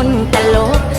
คนตลก